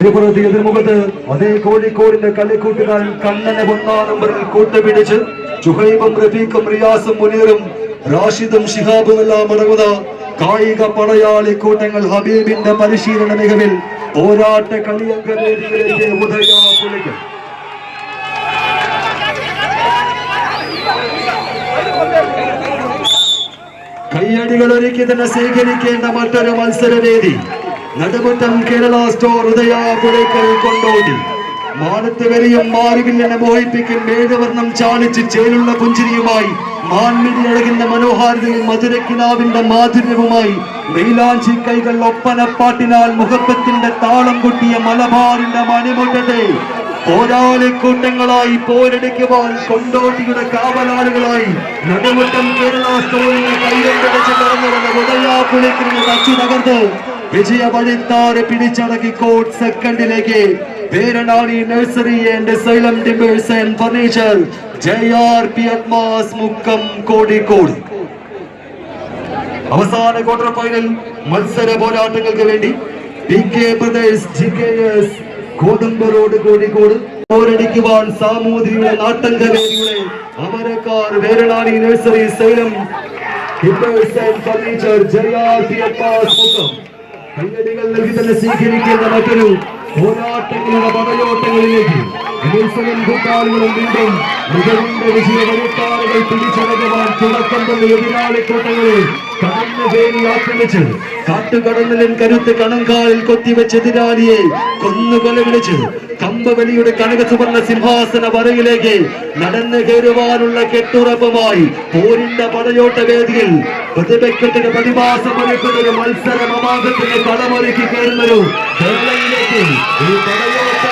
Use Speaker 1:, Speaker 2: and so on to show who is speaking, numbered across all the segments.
Speaker 1: തിരുപ്പുറത്ത് എതിർമുഖത്ത് അതേ കോഴിക്കോടിന്റെ കളിക്കൂട്ടുകാരൻ കണ്ണനെ ഒന്നാം നമ്പറിൽ കൂട്ടുപിടിച്ച് ചുഹൈബും റഫീഖും റിയാസും മുനീറും റാഷിദും ഷിഹാബും എല്ലാം അടങ്ങുന്ന കായിക പടയാളി കൂട്ടങ്ങൾ ഹബീബിന്റെ പരിശീലന മികവിൽ പോരാട്ട കളിയങ്ക വേദികളിലേക്ക് ഉദയാ കുളിക്കും കയ്യടികൾ ഒരുക്കി തന്നെ സ്വീകരിക്കേണ്ട മറ്റൊരു മത്സരവേദി. നടുമുറ്റം കേരള സ്റ്റോർ ഉദയാപുരക്കൽ കൊണ്ടോടി. മാനത്ത് വരെയും മാറുവില്ലെന്നെ മോഹിപ്പിക്കും മേഘവർണം ചാലിച്ച് ചേലുള്ള പുഞ്ചിരിയുമായി. മാൻമിടി അഴകിന്റെ മനോഹാരിതയും മധുരക്കിനാവിന്റെ മാധുര്യവുമായി. മെയിലാഞ്ചി കൈകൾ ഒപ്പനപ്പാട്ടിനാൽ മുഖപ്പത്തിന്റെ താളം കൊട്ടിയ മലബാറിന്റെ മണിമുട്ടതെ പോരാളി കൂട്ടങ്ങളായി പോരടിക്കുവാൻ കൊണ്ടോട്ടിയുടെ കാവലാളുകളായി നടുമുറ്റം കേരള സ്റ്റോറിനെ കടച്ച് കടന്നു വന്ന ഉദയാപുരക്കിന് തച്ചു തകർത്ത്. വിജയ വഴിത്താറ് പിടിച്ചടക്കി കോട്ട് സെക്കൻഡിലേക്ക് Peranani nursery and Xylem timbers and furniture. J R P Admas Mukkam Kozhikode അവസാന ക്വാർട്ടർ ഫൈനൽ മത്സര പോരാട്ടങ്ങൾക്ക് വേണ്ടി P K brothers G K S Gothambu road Kozhikode. പോരടിക്കുവാൻ സാമൂതിരിയുടെ നാട്ടങ്കവേദിയുടെ അമരക്കാർ Veranani nursery Xylem timbers and furniture J R P Admas Mukkam. കയ്യടികൾ നൽകി തന്നെ സ്വീകരിക്കേണ്ട മറ്റൊരു പോരാട്ടങ്ങളുടെ പടയോട്ടങ്ങളിലേക്ക് ഉത്സവം കൂട്ടാളികളും കരുത്ത് കണങ്കാലിൽ കൊത്തിവെച്ച് എതിരാളിയെ കൊന്നു കൊലവിളിച്ച് കമ്പവലിയുടെ കനക സുവർണ സിംഹാസന വരയിലേക്ക് നടന്നു കയറുവാനുള്ള കെട്ടുറപ്പുമായി പോരിന്റെ പടയോട്ട വേദിയിൽ പ്രതിപക്ഷത്തിന് പ്രതിഭാസം ഒരുക്കുന്ന ഒരു മത്സര മമാകത്തിന് കളമൊരുക്കി കയറുന്നൊരു ഈ പടയോട്ട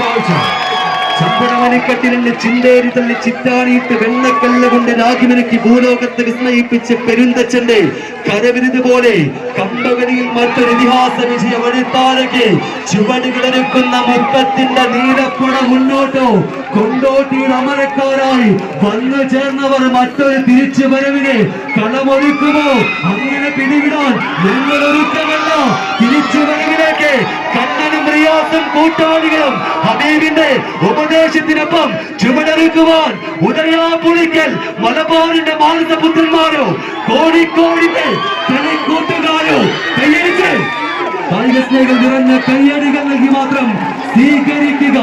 Speaker 1: കാഴ്ച. ചമ്പടമണിക്കട്ടിലിന്റെ ചിന്തേരി തള്ളി ചിറ്റാണിയിട്ട് വെണ്ണക്കല്ല് കൊണ്ട് രാഗിമിനുക്കി ഭൂലോകത്തെ വിസ്മയിപ്പിച്ച് പെരുന്തച്ചന്റെ കരവിരുത് പോലെ കമ്പകരിയിൽ മറ്റൊരു ഇതിഹാസ വിജയ വഴിത്താലയ്ക്ക് ചുവടുകളൊരുക്കുന്ന മുപ്പത്തിന്റെ നീലപ്പുഴ മുന്നോട്ടോ? കൊണ്ടോട്ടിയുടെ അമരക്കാരായി വന്നു ചേർന്നവർ മറ്റൊരു തിരിച്ചു വരവിനെ കളമൊരുക്കുമോ? അങ്ങനെ പിടിവിടാൻ നിങ്ങളൊരുക്കമല്ല തിരിച്ചു വരവിലേക്ക് റിയാസും കൂട്ടാളികളും ഹബീബിന്റെ ഉപദേശത്തിനൊപ്പം ചുമടെടുക്കുവാൻ ഉദയാ പുളിക്കൽ മലബാറിന്റെ മാനസപുത്രന്മാരോ കോഴിക്കോടിന്റെ കളിക്കൂട്ടുകാരോ കയ്യടിച്ച് കായിക സ്നേഹികൾ നിറഞ്ഞ കയ്യടികൾ നൽകി മാത്രം സ്വീകരിക്കുക.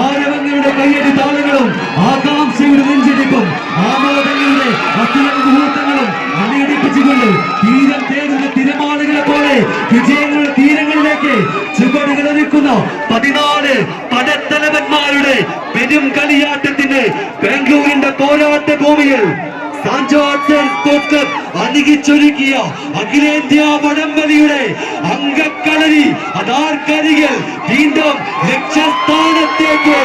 Speaker 1: ആരവങ്ങളുടെ കയ്യടി താളങ്ങളും ആകാംക്ഷയുടെ നെഞ്ചിടിപ്പും ആമോദങ്ങളുടെ അസുര മുഹൂർത്തങ്ങളും അണിയടിപ്പിച്ചുകൊണ്ട് തീരം തേടുന്ന തിരമാലകളെ പോലെ വിജയങ്ങളുടെ പെരും കളിയാട്ടത്തിന് ബാംഗ്ലൂരിന്റെ പോരാട്ട ഭൂമിയിൽ അണികിച്ചൊരുക്കിയ അഖിലേന്ത്യാ വടംവലിയുടെ അംഗക്കളരി അതാർക്കരികൾ വീണ്ടും ലക്ഷ്യസ്ഥാനത്തേക്ക്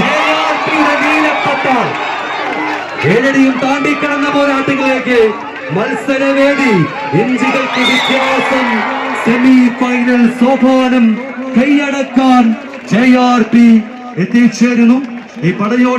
Speaker 1: ജയാർത്തിയുടെ നീലപ്പട്ട. താണ്ടി താണ്ടിക്കടന്ന പോരാട്ടങ്ങളിലേക്ക് മത്സരവേദി ഇഞ്ചുകൾക്ക് വ്യത്യാസം സെമി ഫൈനൽ സോപാനം കൈയടക്കാൻ ജെ ആർ പി എത്തിച്ചേരുന്നു. ഈ പടയോട്ട